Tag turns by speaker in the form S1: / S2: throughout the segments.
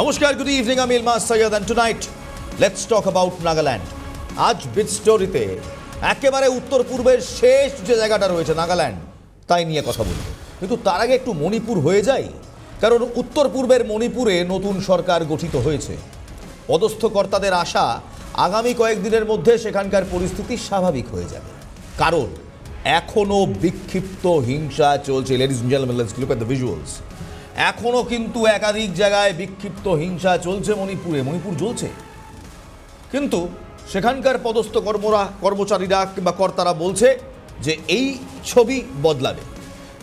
S1: নমস্কার good evening আমি Ilmas Syed and tonight let's talk about Nagaland আজ বিট স্টোরিতে একেবারে উত্তর পূর্বের শেষ যে জায়গাটা রয়েছে নাগাল্যান্ড তাই নিয়ে কথা বলব কিন্তু তার আগে একটু মণিপুর হয়ে যায় কারণ উত্তর পূর্বের মণিপুরে নতুন সরকার গঠিত হয়েছে। পদস্থ কর্তাদের আশা আগামী কয়েকদিনের মধ্যে সেখানকার পরিস্থিতি স্বাভাবিক হয়ে যাবে। কারণ এখনও বিক্ষিপ্ত হিংসা চলছে। Ladies gentleman let's look at the visuals এখনও কিন্তু একাধিক জায়গায় বিক্ষিপ্ত হিংসা চলছে মণিপুরে। মণিপুর জ্বলছে। কিন্তু সেখানকার পদস্থ কর্মরা, কর্মচারীরা কিংবা কর্তারা বলছে যে এই ছবি বদলাবে।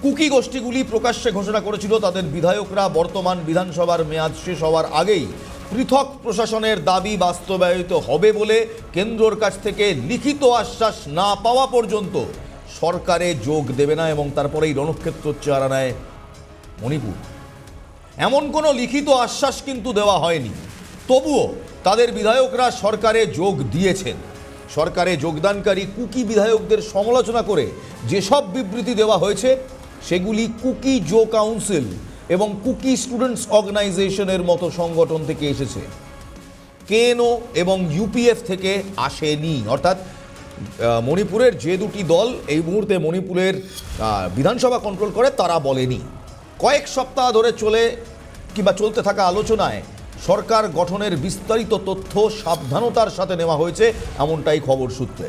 S1: কুকি গোষ্ঠীগুলি প্রকাশ্যে ঘোষণা করেছিল, তাদের বিধায়করা বর্তমান বিধানসভার মেয়াদ শেষ হওয়ার আগেই পৃথক প্রশাসনের দাবি বাস্তবায়িত হবে বলে কেন্দ্রর কাছ থেকে লিখিত আশ্বাস না পাওয়া পর্যন্ত সরকারে যোগ দেবে না এবং তারপরেই রণক্ষেত্র চেহারা নেয় মণিপুর। এমন কোনো লিখিত আশ্বাস কিন্তু দেওয়া হয়নি। তবুও তাদের বিধায়করা সরকারে যোগ দিয়েছেন। সরকারে যোগদানকারী কুকি বিধায়কদের সমালোচনা করে যেসব বিবৃতি দেওয়া হয়েছে, সেগুলি কুকি জো কাউন্সিল এবং কুকি স্টুডেন্টস অর্গানাইজেশনের মতো সংগঠন থেকে এসেছে। কেএনও এবং ইউপিএফ থেকে আসেনি। অর্থাৎ মণিপুরের যে দুটি দল এই মুহূর্তে মণিপুরের বিধানসভা কন্ট্রোল করে, তারা বলেনি। কয়েক সপ্তাহ ধরে চলে কিংবা চলতে থাকা আলোচনায় সরকার গঠনের বিস্তারিত তথ্য সাবধানতার সাথে নেওয়া হয়েছে এমনটাই খবর সূত্রে।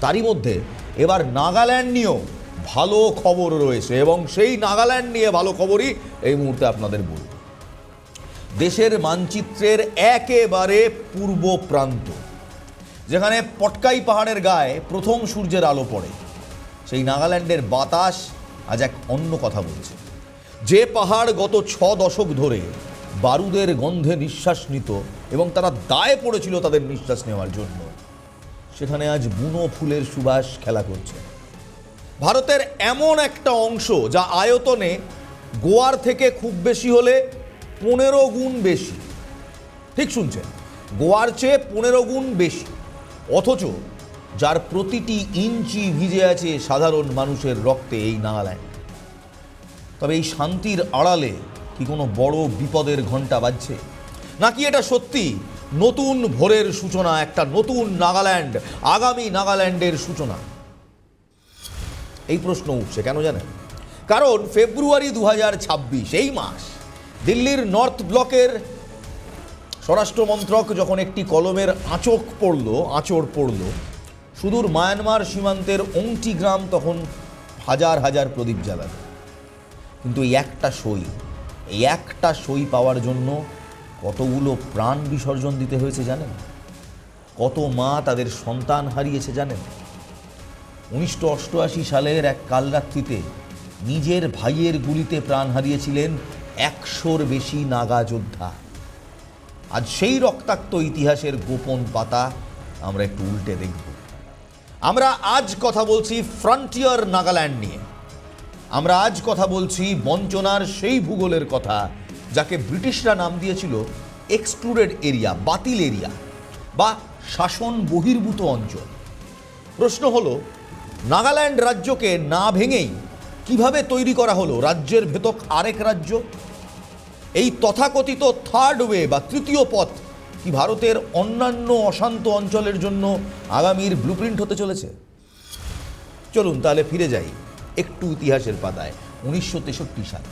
S1: তারই মধ্যে এবার নাগাল্যান্ড নিয়েও ভালো খবর রয়েছে এবং সেই নাগাল্যান্ড নিয়ে ভালো খবরই এই মুহূর্তে আপনাদের বলব দেশের মানচিত্রের একেবারে পূর্ব প্রান্ত, যেখানে পটকাই পাহাড়ের গায়ে প্রথম সূর্যের আলো পড়ে। সেই নাগাল্যান্ডের বাতাস আজ এক অন্য কথা বলছে। যে পাহাড় গত ছ দশক ধরে বারুদের গন্ধে নিঃশ্বাস নিত এবং তারা দায়ে পড়েছিল তাদের নিঃশ্বাস নেওয়ার জন্য, সেখানে আজ বুনো ফুলের সুবাস খেলা করছে। ভারতের এমন একটা অংশ যা আয়তনে গোয়ার থেকে খুব বেশি হলে পনেরো গুণ বেশি। ঠিক শুনছেন, গোয়ার চেয়ে পনেরো গুণ বেশি। অথচ যার প্রতিটি ইঞ্চি ভিজে আছে সাধারণ মানুষের রক্তে এই নাগাল্যান্ড তবে এই শান্তির আড়ালে কি কোনো বড় বিপদের ঘণ্টা বাজছে? নাকি এটা সত্যি? নতুন ভোরের সূচনা, একটা নতুন নাগাল্যান্ড, আগামী নাগাল্যান্ডের সূচনা? এই প্রশ্ন উঠছে, কেন জানেন? কারণ ফেব্রুয়ারি দু হাজার ছাব্বিশ, এই মাস, দিল্লির নর্থ ব্লকের স্বরাষ্ট্রমন্ত্রক যখন একটি কলমের আঁচক পড়ল, আঁচড় পড়ল, সুদূর মায়ানমার সীমান্তের অংটি গ্রাম তখন হাজার হাজার প্রদীপ জ্বালাবে কিন্তু এই একটা সই, এই একটা সই পাওয়ার জন্য কতগুলো প্রাণ বিসর্জন দিতে হয়েছে জানেন? কত মা তাদের সন্তান হারিয়েছে জানেন? উনিশশো অষ্টআশি সালের এক কালরাত্রিতে নিজের ভাইয়ের গুলিতে প্রাণ হারিয়েছিলেন একশোর বেশি নাগা যোদ্ধা। আজ সেই রক্তাক্ত ইতিহাসের গোপন পাতা আমরা একটু উল্টে দেখব। আমরা আজ কথা বলছি ফ্রন্টিয়ার নাগাল্যান্ড নিয়ে। আমরা আজ কথা বলছি বঞ্চনার সেই ভূগোলের কথা, যাকে ব্রিটিশরা নাম দিয়েছিল এক্সক্লুডেড এরিয়া, বাতিল এরিয়া, বা শাসন বহির্ভূত অঞ্চল। প্রশ্ন হলো, নাগাল্যান্ড রাজ্যকে না ভেঙেই কীভাবে তৈরি করা হলো রাজ্যের ভেতক আরেক রাজ্য? এই তথাকথিত থার্ড ওয়ে বা তৃতীয় পথ কি ভারতের অন্যান্য অশান্ত অঞ্চলের জন্য আগামীর ব্লুপ্রিন্ট হতে চলেছে? চলুন তাহলে ফিরে যাই। একটু ইতিহাসের পাতায়, উনিশশো তেষট্টি সাল।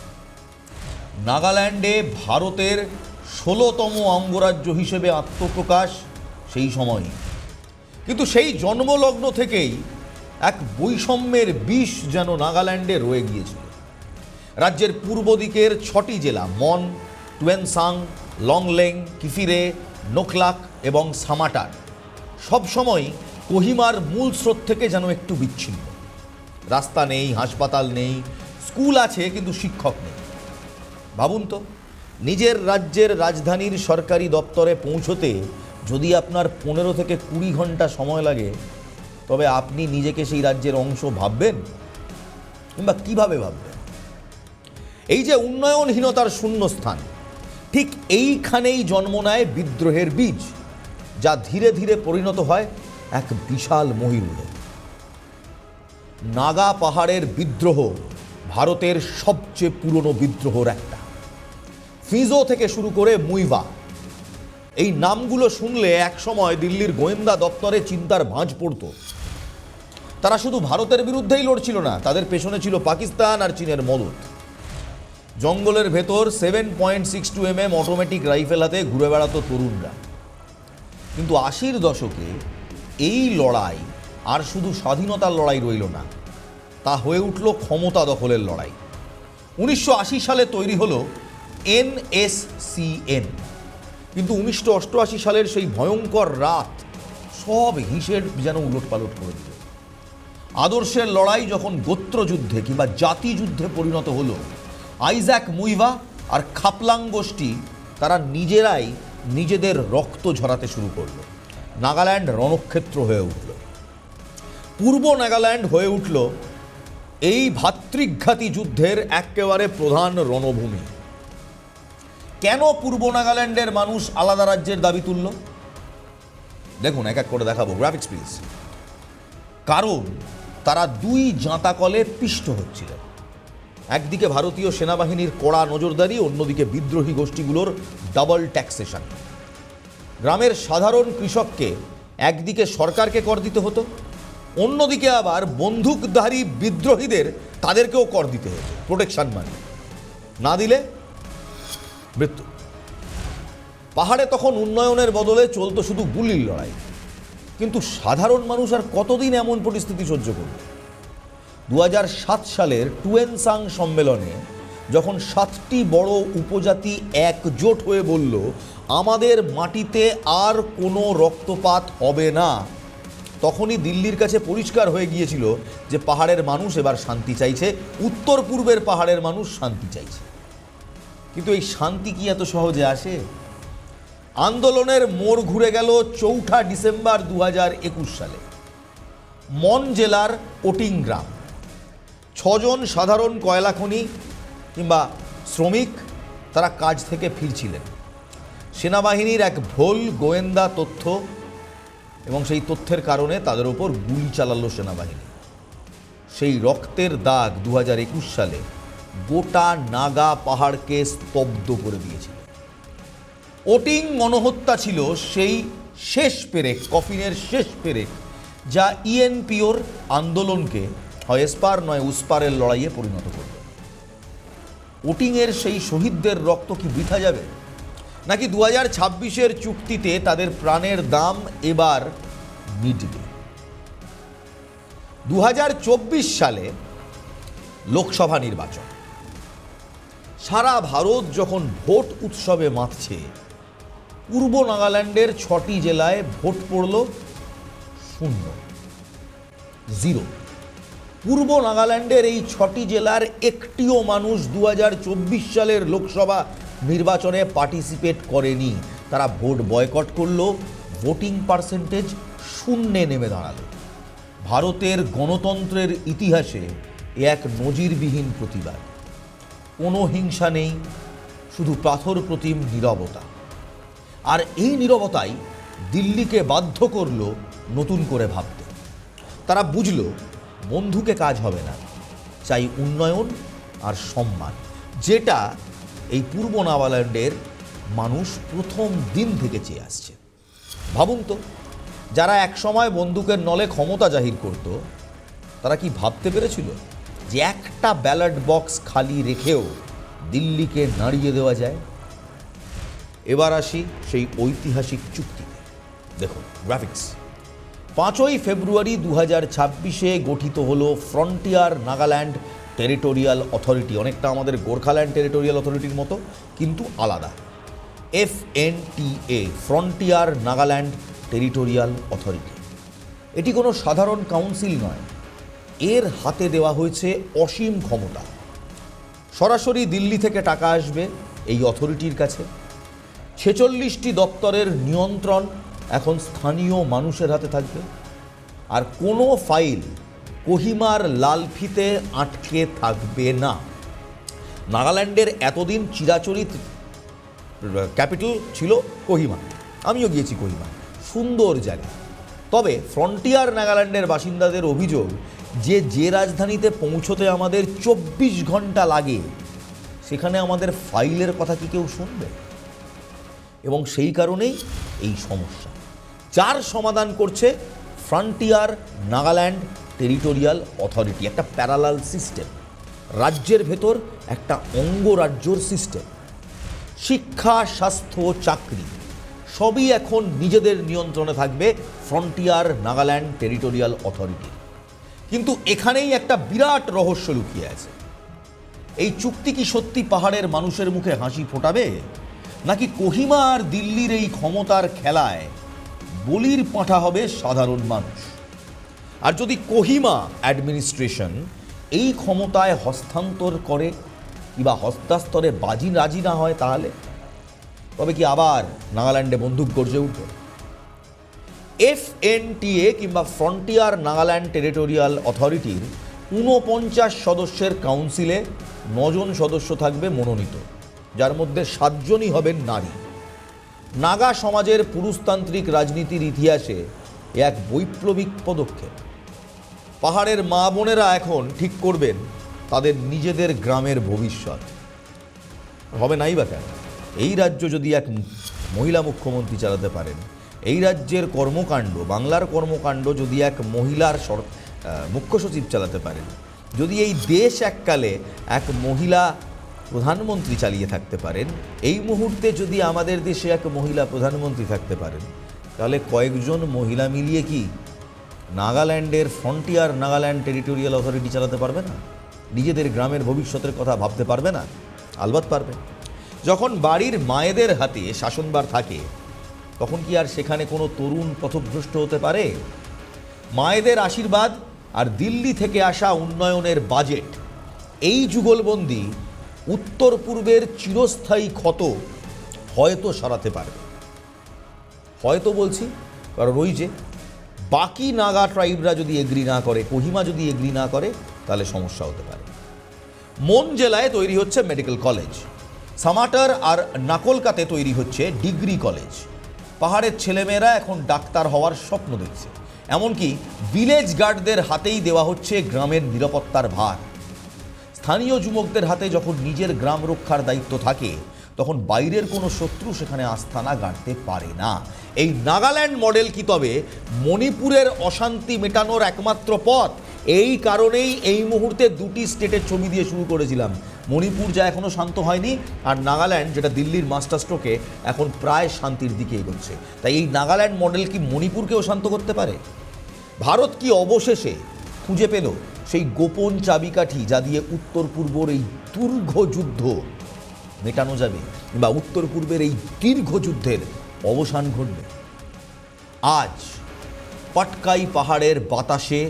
S1: নাগাল্যান্ডে ভারতের ষোলোতম অঙ্গরাজ্য হিসেবে আত্মপ্রকাশ সেই সময়ই। কিন্তু সেই জন্মলগ্ন থেকেই এক বৈষম্যের বিষ যেন নাগাল্যান্ডে রয়ে গিয়েছিল। রাজ্যের পূর্ব দিকের ছটি জেলা, মন, টুয়েনসাং, লংলেং, কিফিরে, নোখলাক এবং সামাটার সবসময় কোহিমার মূল স্রোত থেকে যেন একটু বিচ্ছিন্ন। রাস্তা নেই, হাসপাতাল নেই, স্কুল আছে কিন্তু শিক্ষক নেই। ভাবুন তো, নিজের রাজ্যের রাজধানীর সরকারি দপ্তরে পৌঁছতে যদি আপনার পনেরো থেকে কুড়ি ঘণ্টা সময় লাগে, তবে আপনি নিজেকে সেই রাজ্যের অংশ ভাববেন কিংবা কীভাবে ভাববেন? এই যে উন্নয়নহীনতার শূন্যস্থান, ঠিক এইখানেই জন্ম নেয় বিদ্রোহের বীজ, যা ধীরে ধীরে পরিণত হয় এক বিশাল মহিরুহে নাগা পাহাড়ের বিদ্রোহ ভারতের সবচেয়ে পুরনো বিদ্রোহর একটা। ফিজো থেকে শুরু করে মুইভা এই নামগুলো শুনলে একসময় দিল্লির গোয়েন্দা দপ্তরে চিন্তার ভাঁজ পড়তো। তারা শুধু ভারতের বিরুদ্ধেই লড়ছিল না, তাদের পেছনে ছিল পাকিস্তান আর চীনের মদত জঙ্গলের ভেতর seven point six two M M automatic rifle হাতে ঘুরে বেড়াতো তরুণরা। কিন্তু আশির দশকে এই লড়াই আর শুধু স্বাধীনতার লড়াই রইল না, তা হয়ে উঠল ক্ষমতা দখলের লড়াই। উনিশশো আশি সালে তৈরি হলো এনএসসিএন কিন্তু উনিশশো অষ্টআশি সালের সেই ভয়ঙ্কর রাত সব হিসেব যেন উলটপালট করে দিল। আদর্শের লড়াই যখন গোত্রযুদ্ধে কিংবা জাতিযুদ্ধে পরিণত হলো, আইজ্যাক মুইভা আর খাপলাং গোষ্ঠী তারা নিজেরাই নিজেদের রক্ত ঝরাতে শুরু করল। নাগাল্যান্ড রণক্ষেত্র হয়ে উঠল। পূর্ব নাগাল্যান্ড হয়ে উঠল এই ভাতৃঘাতী যুদ্ধের একেবারে প্রধান রণভূমি। কেন পূর্ব নাগাল্যান্ডের মানুষ আলাদা রাজ্যের দাবি তুলল? দেখুন, এক এক করে দেখাবো। গ্রাফিক্স প্লিজ কারণ তারা দুই জাঁতাকলে পিষ্ট হচ্ছিল। একদিকে ভারতীয় সেনাবাহিনীর কড়া নজরদারি, অন্যদিকে বিদ্রোহী গোষ্ঠীগুলোর ডাবল ট্যাক্সেশন গ্রামের সাধারণ কৃষককে একদিকে সরকারকে কর দিতে হতো অন্যদিকে আবার বন্দুকধারী বিদ্রোহীদের তাদেরকেও কর দিতে হতো প্রোটেকশন মানে না দিলে মৃত্যু। পাহাড়ে তখন উন্নয়নের বদলে চলতো শুধু গুলির লড়াই। কিন্তু সাধারণ মানুষ আর কতদিন এমন পরিস্থিতি সহ্য করবে? দু হাজার সাত সালের টুয়েনসাং সম্মেলনে যখন সাতটি বড় উপজাতি একজোট হয়ে বলল, আমাদের মাটিতে আর কোনো রক্তপাত হবে না। তখনই দিল্লির কাছে পরিষ্কার হয়ে গিয়েছিল যে পাহাড়ের মানুষ এবার শান্তি চাইছে, উত্তর পূর্বের পাহাড়ের মানুষ শান্তি চাইছে। কিন্তু এই শান্তি কি এত সহজে আসে? আন্দোলনের মোড় ঘুরে গেল চৌঠা ডিসেম্বর দু হাজার একুশ সালে। মন জেলার ওটিং গ্রাম। ছজন সাধারণ কয়লা খনি কিংবা শ্রমিক তারা কাজ থেকে ফিরছিলেন। সেনাবাহিনীর এক ভোল গোয়েন্দা তথ্য এবং সেই তথ্যের কারণে তাদের ওপর গুলি চালালো সেনাবাহিনী। সেই রক্তের দাগ দু হাজার একুশ সালে গোটা নাগা পাহাড়কে স্তব্ধ করে দিয়েছিল। ওটিং গণহত্যা ছিল সেই শেষ পেরেক, কফিনের শেষ পেরেক, যা ইএনপিওর আন্দোলনকে হয় এসপার নয় উসপারের লড়াইয়ে পরিণত করবে। ওটিংয়ের সেই শহীদদের রক্ত কি বৃথা যাবে? নাকি দু হাজার ছাব্বিশের চুক্তিতে তাদের প্রাণের দাম এবার মিটবে? দু হাজার চব্বিশ সালে লোকসভা নির্বাচন। সারা ভারত যখন ভোট উৎসবে মাতছে, পূর্ব নাগাল্যান্ডের ছটি জেলায় ভোট পড়ল শূন্য। জিরো। পূর্ব নাগাল্যান্ডের এই ছটি জেলার একটিও মানুষ দু হাজার চব্বিশ সালের লোকসভা নির্বাচনে পার্টিসিপেট করেনি। তারা ভোট বয়কট করল ভোটিং পার্সেন্টেজ শূন্যে নেমে দাঁড়াল। ভারতের গণতন্ত্রের ইতিহাসে এ এক নজিরবিহীন প্রতিবাদ। কোনো হিংসা নেই, শুধু পাথর প্রতিম নীরবতা। আর এই নীরবতাই দিল্লিকে বাধ্য করল নতুন করে ভাবতে। তারা বুঝল, বন্ধুকে কাজ হবে না। চাই উন্নয়ন আর সম্মান। যেটা এই পূর্ব নাগাল্যান্ডের মানুষ প্রথম দিন থেকে চেয়ে আসছে। ভাবুন তো, যারা একসময় বন্দুকের নলে ক্ষমতা জাহির করত, তারা কি ভাবতে পেরেছিল যে একটা ব্যালট বক্স খালি রেখেও দিল্লিকে নাড়িয়ে দেওয়া যায়? এবার আসি সেই ঐতিহাসিক চুক্তিতে। দেখুন গ্রাফিক্স পাঁচই ফেব্রুয়ারি দু হাজার ছাব্বিশে গঠিত হলো ফ্রন্টিয়ার নাগাল্যান্ড টেরিটোরিয়াল অথরিটি, অনেকটা আমাদের গোর্খাল্যান্ড টেরিটোরিয়াল অথরিটির মতো, কিন্তু আলাদা। F N T A frontier Nagaland territorial authority. এটি কোনো সাধারণ কাউন্সিল নয়। এর হাতে দেওয়া হয়েছে অসীম ক্ষমতা। সরাসরি দিল্লি থেকে টাকা আসবে এই অথরিটির কাছে। ছেচল্লিশটি দপ্তরের নিয়ন্ত্রণ এখন স্থানীয় মানুষের হাতে থাকবে। আর কোনো ফাইল কোহিমার লালফিতে আটকে থাকবে না। নাগাল্যান্ডের এতদিন চিরাচরিত ক্যাপিটাল ছিল কোহিমা। আমিও গিয়েছি কোহিমা সুন্দর জায়গা। তবে ফ্রন্টিয়ার নাগাল্যান্ডের বাসিন্দাদের অভিযোগ যে যে রাজধানীতে পৌঁছতে আমাদের চব্বিশ ঘণ্টা লাগে, সেখানে আমাদের ফাইলের কথা কি কেউ শুনবে? এবং সেই কারণেই এই সমস্যা। যার সমাধান করছে ফ্রন্টিয়ার নাগাল্যান্ড টেরিটোরিয়াল অথরিটি, একটা প্যারালাল সিস্টেম। রাজ্যের ভেতর একটা অঙ্গরাজ্যর সিস্টেম। শিক্ষা, স্বাস্থ্য, চাকরি, সবই এখন নিজেদের নিয়ন্ত্রণে থাকবে ফ্রন্টিয়ার নাগাল্যান্ড টেরিটোরিয়াল অথরিটি। কিন্তু এখানেই একটা বিরাট রহস্য লুকিয়ে আছে। এই চুক্তি কি সত্যি পাহাড়ের মানুষের মুখে হাসি ফোটাবে? নাকি কোহিমা আর দিল্লির এই ক্ষমতার খেলায় বলির পাঁঠা হবে সাধারণ মানুষ? আর যদি কোহিমা অ্যাডমিনিস্ট্রেশন এই ক্ষমতায় হস্তান্তর করে কিংবা হস্তাস্তরে বাজি রাজি না হয় তাহলে? তবে কি আবার নাগাল্যান্ডে বন্দুক গর্জে উঠবে? এফএনটিএ কিংবা ফ্রন্টিয়ার নাগাল্যান্ড টেরিটোরিয়াল অথরিটির ঊনপঞ্চাশ সদস্যের কাউন্সিলে নজন সদস্য থাকবে মনোনীত, যার মধ্যে সাতজনই হবেন নারী। নাগা সমাজের পুরুষতান্ত্রিক রাজনীতির ইতিহাসে এক বৈপ্লবিক পদক্ষেপ। পাহাড়ের মা বোনেরা এখন ঠিক করবেন তাদের নিজেদের গ্রামের ভবিষ্যৎ। হবে নাই বা কেন? এই রাজ্য যদি এক মহিলা মুখ্যমন্ত্রী চালাতে পারেন, এই রাজ্যের কর্মকাণ্ড, বাংলার কর্মকাণ্ড যদি এক মহিলার সর মুখ্য সচিব চালাতে পারেন, যদি এই দেশ এককালে এক মহিলা প্রধানমন্ত্রী চালিয়ে থাকতে পারেন, এই মুহূর্তে যদি আমাদের দেশে এক মহিলা প্রধানমন্ত্রী থাকতে পারেন, তাহলে কয়েকজন মহিলা মিলিয়ে কি নাগাল্যান্ডের ফ্রন্টিয়ার নাগাল্যান্ড টেরিটোরিয়াল অথরিটি চালাতে পারবে না? নিজেদের গ্রামের ভবিষ্যতের কথা ভাবতে পারবে না? আলবাত পারবে। যখন বাড়ির মায়েদের হাতে শাসনবার থাকে, তখন কি আর সেখানে কোনো তরুণ পথভ্রষ্ট হতে পারে? মায়েদের আশীর্বাদ আর দিল্লি থেকে আসা উন্নয়নের বাজেট, এই যুগলবন্দি উত্তর পূর্বের চিরস্থায়ী ক্ষত হয়তো সারাতে পারবে। হয়তো বলছি, কারণ ওই যে বাকি নাগা ট্রাইবরা যদি এগ্রি না করে, কোহিমা যদি এগ্রি না করে, তাহলে সমস্যা হতে পারে। মন জেলায় তৈরি হচ্ছে মেডিকেল কলেজ। সামাটার আর নাকলকাতে তৈরি হচ্ছে ডিগ্রি কলেজ। পাহাড়ের ছেলেমেয়েরা এখন ডাক্তার হওয়ার স্বপ্ন দেখছে। এমনকি ভিলেজ গার্ডদের হাতেই দেওয়া হচ্ছে গ্রামের নিরাপত্তার ভার। স্থানীয় যুবকদের হাতে যখন নিজের গ্রাম রক্ষার দায়িত্ব থাকে তখন বাইরের কোনো শত্রু সেখানে আস্থানা গাড়তে পারে না। এই নাগাল্যান্ড মডেল কি তবে? মণিপুরের অশান্তি মেটানোর একমাত্র পথ। এই কারণেই এই মুহূর্তে দুটি স্টেটের ছবি দিয়ে শুরু করেছিলাম। মণিপুর যা এখনও শান্ত হয়নি, আর নাগাল্যান্ড যেটা দিল্লির মাস্টার স্ট্রোকে এখন প্রায় শান্তির দিকে এগোচ্ছে। তাই এই নাগাল্যান্ড মডেল কি মণিপুরকেও শান্ত করতে পারে? ভারত কি অবশেষে খুঁজে পেল সেই গোপন চাবিকাঠি যা দিয়ে উত্তর পূর্বর এই দীর্ঘ যুদ্ধ মেটানো যাবে বা উত্তর পূর্বের এই দীর্ঘ যুদ্ধের অবসান ঘটবে। আজ পাটকাই পাহাড়ের বাতাসে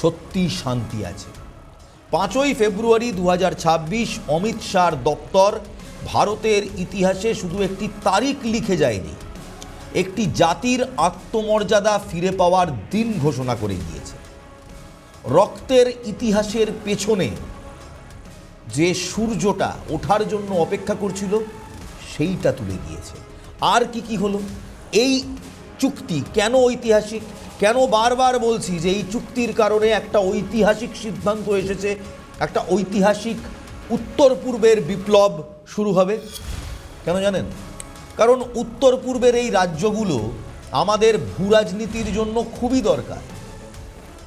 S1: সত্যি শান্তি আছে। পাঁচই ফেব্রুয়ারি দু হাজার ছাব্বিশ অমিত শাহর দপ্তর ভারতের ইতিহাসে শুধু একটি তারিখ লিখে যায়নি, একটি জাতির আত্মমর্যাদা ফিরে পাওয়ার দিন ঘোষণা করে গিয়েছে রক্তের ইতিহাসের পেছনে যে সূর্যটা ওঠার জন্য অপেক্ষা করছিল, সেইটা তুলে দিয়েছে। আর কি কি হলো? এই চুক্তি কেন ঐতিহাসিক? কেন বারবার বলছি যে এই চুক্তির কারণে একটা ঐতিহাসিক সিদ্ধান্ত এসেছে, একটা ঐতিহাসিক উত্তর পূর্বের বিপ্লব শুরু হবে? কেন জানেন? কারণ উত্তর পূর্বের এই রাজ্যগুলো আমাদের ভূরাজনীতির জন্য খুবই দরকার।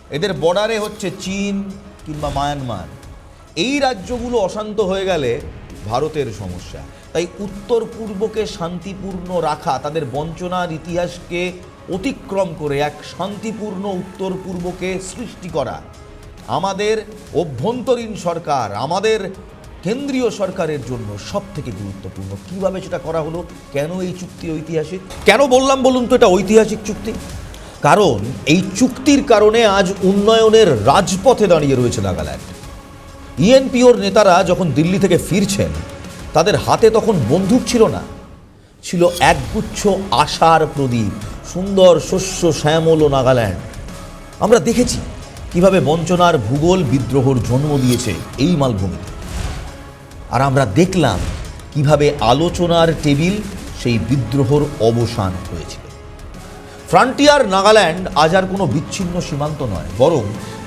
S1: এদের বর্ডারে হচ্ছে চীন কিংবা মায়ানমার। এই রাজ্যগুলো অশান্ত হয়ে গেলে ভারতের সমস্যা। তাই উত্তর পূর্বকে শান্তিপূর্ণ রাখা, তাদের বঞ্চনার ইতিহাসকে অতিক্রম করে এক শান্তিপূর্ণ উত্তর পূর্বকে সৃষ্টি করা। আমাদের অভ্যন্তরীণ সরকার, আমাদের কেন্দ্রীয় সরকারের জন্য সব থেকে গুরুত্বপূর্ণ। কীভাবে সেটা করা হলো? কেন এই চুক্তি ঐতিহাসিক? কেন বললাম বলুন তো এটা ঐতিহাসিক চুক্তি? কারণ এই চুক্তির কারণে আজ উন্নয়নের রাজপথে দাঁড়িয়ে রয়েছে নাগাল্যান্ড। ইএনপিওর নেতারা যখন দিল্লি থেকে ফিরছেন, তাদের হাতে তখন বন্দুক ছিল না। ছিল একগুচ্ছ আশার প্রদীপ, সুন্দর শস্য শ্যামল ও নাগাল্যান্ড। আমরা দেখেছি কীভাবে বঞ্চনার ভূগোল বিদ্রোহর জন্ম দিয়েছে এই মালভূমিতে। আর আমরা দেখলাম কীভাবে আলোচনার টেবিল সেই বিদ্রোহর অবসান হয়েছিল। ফ্রন্টিয়ার নাগাল্যান্ড আজ আর কোনো বিচ্ছিন্ন সীমান্ত নয়, বরং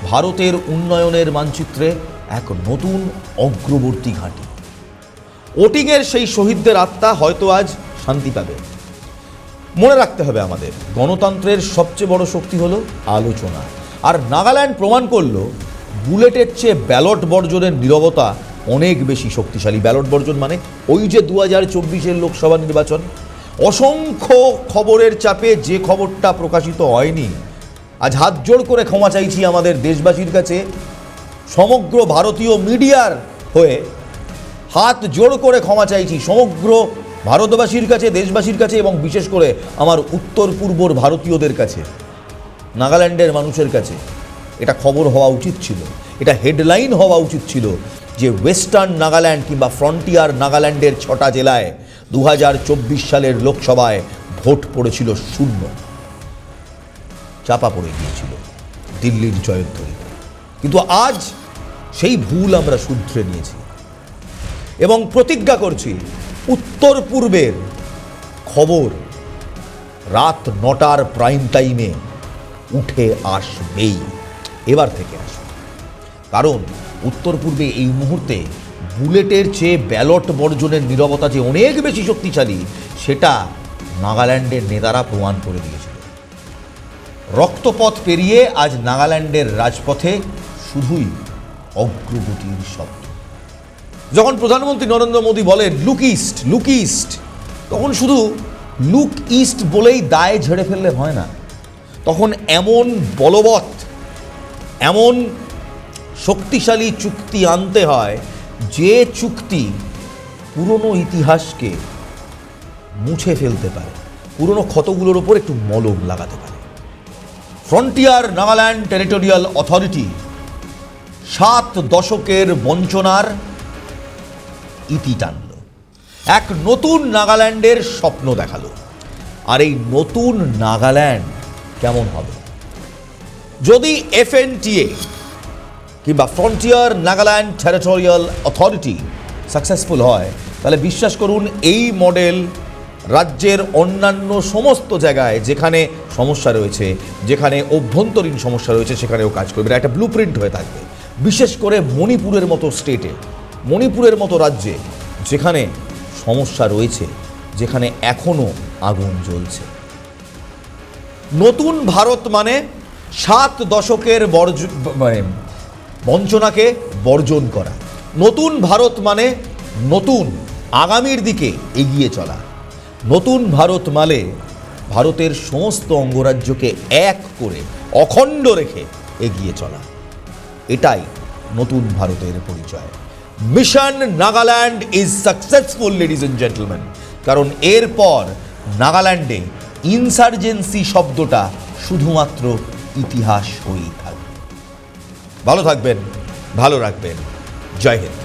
S1: ভারতের উন্নয়নের মানচিত্রে এক নতুন অগ্রবর্তী ঘাঁটি। ওটিংয়ের সেই শহীদদের আত্মা হয়তো আজ শান্তি পাবে। মনে রাখতে হবে আমাদের, গণতন্ত্রের সবচেয়ে বড় শক্তি হলো আলোচনা। আর নাগাল্যান্ড প্রমাণ করল, বুলেটের চেয়ে ব্যালট বর্জনের নীরবতা অনেক বেশি শক্তিশালী। ব্যালট বর্জন মানে ওই যে দু হাজার চব্বিশের লোকসভা নির্বাচন। অসংখ্য খবরের চাপে যে খবরটা প্রকাশিত হয়নি, আজ হাত জোড় করে ক্ষমা চাইছি আমাদের দেশবাসীর কাছে। সমগ্র ভারতীয় মিডিয়ার হয়ে হাত জোড় করে ক্ষমা চাইছি। সমগ্র ভারতবাসীর কাছে, দেশবাসীর কাছে এবং বিশেষ করে আমার উত্তর পূর্বর ভারতীয়দের কাছে, নাগাল্যান্ডের মানুষের কাছে এটা খবর হওয়া উচিত ছিল। এটা হেডলাইন হওয়া উচিত ছিল যে ওয়েস্টার্ন নাগাল্যান্ড কিংবা ফ্রন্টিয়ার নাগাল্যান্ডের ছটা জেলায় দু হাজার চব্বিশ সালের লোকসভায় ভোট পড়েছিল শূন্য। চাপা পড়ে গিয়েছিল দিল্লির জয়ধ্বনিতে। কিন্তু আজ সেই ভুল আমরা শুধরে নিয়েছি। এবং প্রতিজ্ঞা করছি, উত্তর পূর্বের খবর রাত নটার প্রাইম টাইমে উঠে আসবেই। এবার থেকে আসবে কারণ উত্তর পূর্বে এই মুহূর্তে বুলেটের চেয়ে ব্যালট বর্জনের নীরবতা যে অনেক বেশি শক্তিশালী, সেটা নাগাল্যান্ডের নেতারা প্রমাণ করে দিয়েছিল। রক্তপথ পেরিয়ে আজ নাগাল্যান্ডের রাজপথে শুধুই অগ্রগতির শব্দ। যখন প্রধানমন্ত্রী নরেন্দ্র মোদী বলেন লুক ইস্ট লুক ইস্ট তখন শুধু লুক ইস্ট বলেই দায় ঝেড়ে ফেললে হয় না। তখন এমন বলবৎ, এমন শক্তিশালী চুক্তি আনতে হয়, যে চুক্তি পুরনো ইতিহাসকে মুছে ফেলতে পারে। পুরনো ক্ষতগুলোর ওপর একটু মলম লাগাতে পারে। ফ্রন্টিয়ার নাগাল্যান্ড টেরিটোরিয়াল অথরিটি সাত দশকের বঞ্চনার ইতি টানল। এক নতুন নাগাল্যান্ডের স্বপ্ন দেখাল। আর এই নতুন নাগাল্যান্ড কেমন হবে? যদি এফএনটিএ কিংবা frontier Nagaland territorial authority successful হয়, তাহলে বিশ্বাস করুন, এই মডেল রাজ্যের অন্যান্য সমস্ত জায়গায় যেখানে সমস্যা রয়েছে, যেখানে অভ্যন্তরীণ সমস্যা রয়েছে, সেখানেও কাজ করবে একটা ব্লু প্রিন্ট হয়ে থাকবে। বিশেষ করে মণিপুরের মতো স্টেটে, মণিপুরের মতো রাজ্যে, যেখানে সমস্যা রয়েছে, যেখানে এখনও আগুন জ্বলছে। নতুন ভারত মানে সাত দশকের বর্জ মানে বঞ্চনাকে বর্জন করা। নতুন ভারত মানে নতুন আগামীর দিকে এগিয়ে চলা। নতুন ভারত মানে ভারতের সমস্ত অঙ্গরাজ্যকে এক করে অখণ্ড রেখে এগিয়ে চলা। এটাই নতুন ভারতের পরিচয়। Mission Nagaland is successful ladies and gentleman কারণ এরপর নাগাল্যান্ডে ইনসার্জেন্সি শব্দটা শুধুমাত্র ইতিহাস হয়েই থাকবে ভালো থাকবেন, ভালো রাখবেন। জয় হিন্দ।